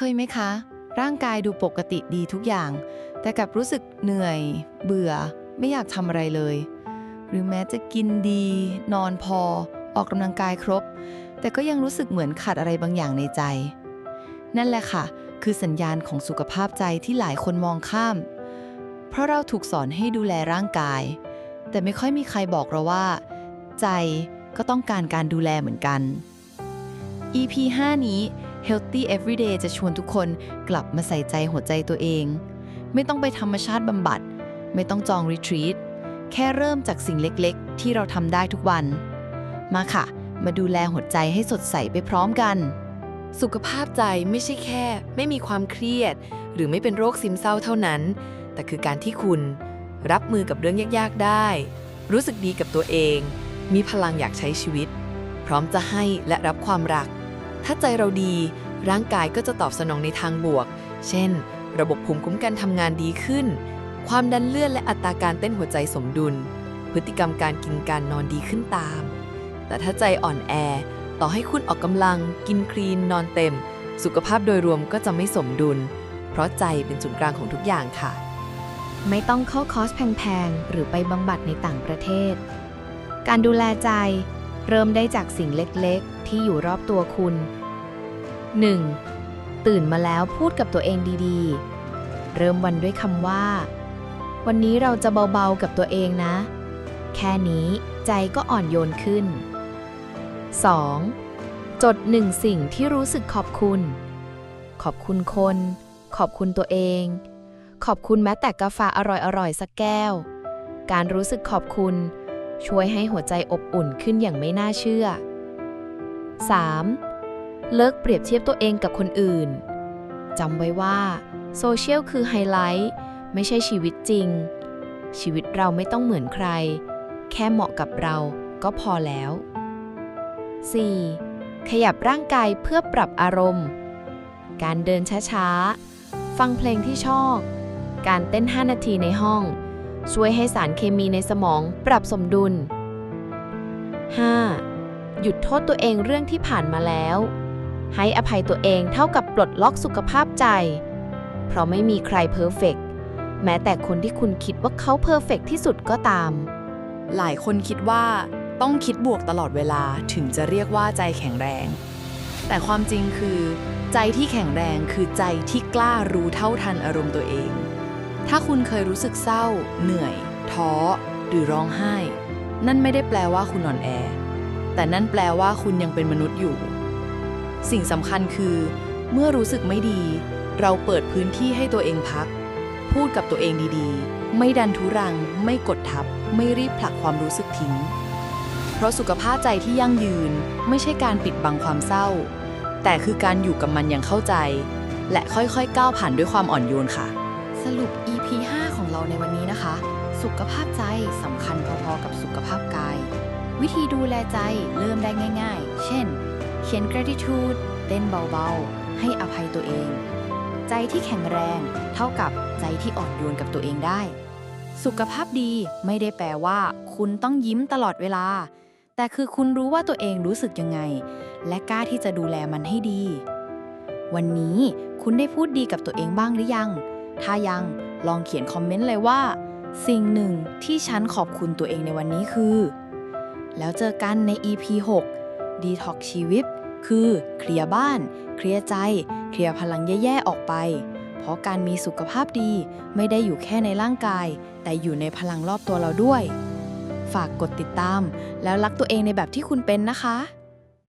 เคยไหมคะ ร่างกายดูปกติดีทุกอย่าง แต่กลับรู้สึกเหนื่อย เบื่อ ไม่อยากทำอะไรเลย หรือแม้จะกินดี นอนพอ ออกกำลังกายครบ แต่ก็ยังรู้สึกเหมือนขาดอะไรบางอย่างในใจ นั่นแหละค่ะ คือสัญญาณของสุขภาพใจที่หลายคนมองข้าม เพราะเราถูกสอนให้ดูแลร่างกาย แต่ไม่ค่อยมีใครบอกเราว่า ใจก็ต้องการการดูแลเหมือนกัน EP 5 นี้ Healthy Everyday จะชวนทุกคนกลับมาใส่ใจหัวใจตัวเอง ไม่ต้องไปธรรมชาติบำบัด ไม่ต้องจองรีทรีตแค่เริ่มจากสิ่งเล็กๆ ที่เราทำได้ทุกวัน มาค่ะ มาดูแลหัวใจให้สดใสไปพร้อมกัน สุขภาพใจไม่ใช่แค่ ไม่มีความเครียด หรือไม่เป็นโรคซึมเศร้าเท่านั้น แต่คือการที่คุณ รับมือกับเรื่องยากๆได้ รู้สึกดีกับตัวเอง มีพลังอยากใช้ชีวิต พร้อมจะให้และรับความรัก ถ้าใจเราดี ร่างกายก็จะตอบสนองในทางบวก เช่น ระบบภูมิคุ้มกันทำงานดีขึ้น ความดันเลือดและอัตราการเต้นหัวใจสมดุล พฤติกรรมการกินการนอนดีขึ้นตาม แต่ถ้าใจอ่อนแอ ต่อให้คุณออกกำลัง กินคลีน นอนเต็ม สุขภาพโดยรวมก็จะไม่สมดุล เพราะใจเป็นศูนย์กลางของทุกอย่างค่ะ ไม่ต้องเข้าคอร์สแพงๆ หรือไปบำบัดในต่างประเทศ การดูแลใจเริ่มได้จากสิ่งเล็กๆ ที่อยู่รอบตัวคุณ 1. ตื่นมาแล้วพูดกับตัวเองดีๆ เริ่มวันด้วยคำว่า วันนี้เราจะเบาๆกับตัวเองนะ แค่นี้ใจก็อ่อนโยนขึ้น 2. จดหนึ่งสิ่งที่รู้สึกขอบคุณ ขอบคุณคน ขอบคุณตัวเอง ขอบคุณแม้แต่กาแฟอร่อยๆ สักแก้ว การรู้สึกขอบคุณ ช่วยให้หัวใจอบอุ่นขึ้นอย่างไม่น่าเชื่อ 3. เลิกเปรียบเทียบตัวเองกับคนอื่น จำไว้ว่าโซเชียลคือไฮไลท์ไม่ใช่ชีวิตจริง ชีวิตเราไม่ต้องเหมือนใคร แค่เหมาะกับเราก็พอแล้ว 4. ขยับร่างกายเพื่อปรับอารมณ์ การเดินช้าๆ ฟังเพลงที่ชอบ การเต้น 5 นาทีในห้อง ช่วยให้สารเคมีในสมองปรับสมดุล 5. หยุดโทษตัวเองเรื่องที่ผ่านมาแล้ว ให้อภัยตัวเองเท่ากับปลดล็อกสุขภาพใจ เพราะไม่มีใครเพอร์เฟกแม้แต่คนที่คุณคิดว่าเขาเพอร์เฟกที่สุดก็ตาม หลายคนคิดว่าต้องคิดบวกตลอดเวลาถึงจะเรียกว่าใจแข็งแรง แต่ความจริงคือ ใจที่แข็งแรงคือใจที่กล้ารู้เท่าทันอารมณ์ตัวเอง ถ้าคุณเคยรู้สึกเศร้า เหนื่อย ท้อ หรือร้องไห้ นั่นไม่ได้แปลว่าคุณอ่อนแอ แต่นั่นแปลว่าคุณยังเป็นมนุษย์อยู่ สิ่งสำคัญคือ เมื่อรู้สึกไม่ดี เราเปิดพื้นที่ให้ตัวเองพัก พูดกับตัวเองดีๆ ไม่ดันทุรัง ไม่กดทับ ไม่รีบผลักความรู้สึกทิ้ง เพราะสุขภาพใจที่ยั่งยืนไม่ใช่การปิดบังความเศร้า แต่คือการอยู่กับมันอย่างเข้าใจ และค่อยๆก้าวผ่านด้วยความอ่อนโยนค่ะ สรุป EP 5 ของเราในวันนี้นะคะ สุขภาพใจสำคัญพอๆกับสุขภาพกาย วิธีดูแลใจเริ่มได้ง่าย ๆ เช่น เขียน gratitude เต้นเบาๆ ให้อภัยตัวเอง ใจที่แข็งแรงเท่ากับใจที่อ่อนโยนกับตัวเองได้ สุขภาพดีไม่ได้แปลว่า คุณต้องยิ้มตลอดเวลา แต่คือคุณรู้ว่าตัวเองรู้สึกยังไง และกล้าที่จะดูแลมันให้ดี วันนี้คุณได้พูดดีกับตัวเองบ้างหรือยัง ถ้ายังลองเขียนคอมเมนต์เลยว่า สิ่งหนึ่งที่ฉันขอบคุณตัวเองในวันนี้คือ แล้วเจอกันใน EP 6 ดีท็อกชีวิต คือเคลียร์บ้าน เคลียร์ใจ เคลียร์พลังแย่ๆออกไป เพราะการมีสุขภาพดีไม่ได้อยู่แค่ในร่างกาย แต่อยู่ในพลังรอบตัวเราด้วย ฝากกดติดตาม แล้วรักตัวเองในแบบที่คุณเป็นนะคะ